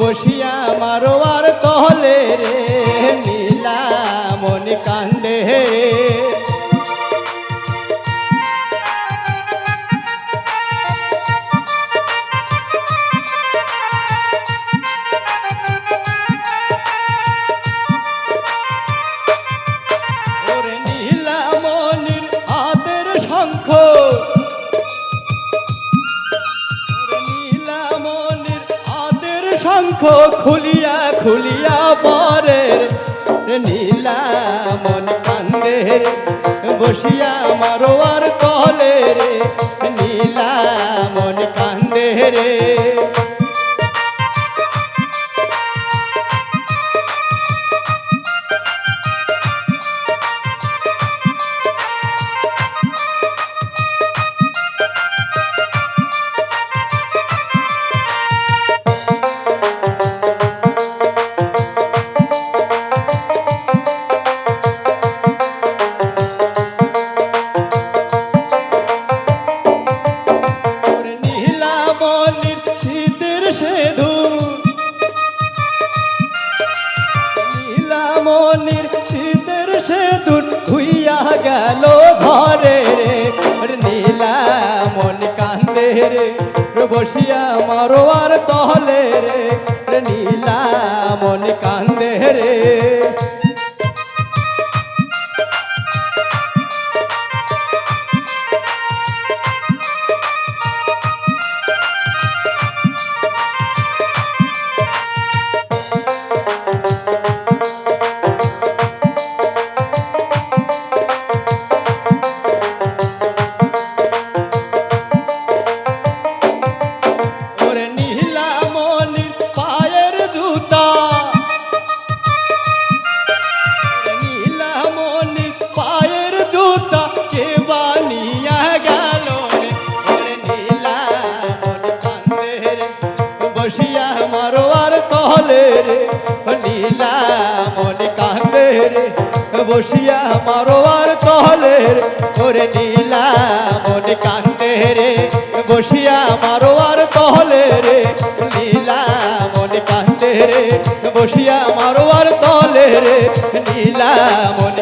বসিয়া মারোয়ার তহলে রে নীলা মনি কান্দে। ওরে শঙ্খ খুলিয়া খুলিয়া পরে নীলা মন কান্দে বসিয়া মারোয়ার শীতের সেধুর নীলা মনির শীতের সেধুর ধুইয়া গেল ঘরে রে। ওরে নীলা মন কান্দে রে, বসিয়া মারোয়ার তহলে রে। মারোয়ার তহলে রে নীলা মন কান্দে বসিয়া মারোয়ার তহলে রে ওরে নীলা মন কান্দে বসিয়া মারোয়ার তহলে রে, নীলা মন কান্দে বসিয়া মারোয়ার নীলা মন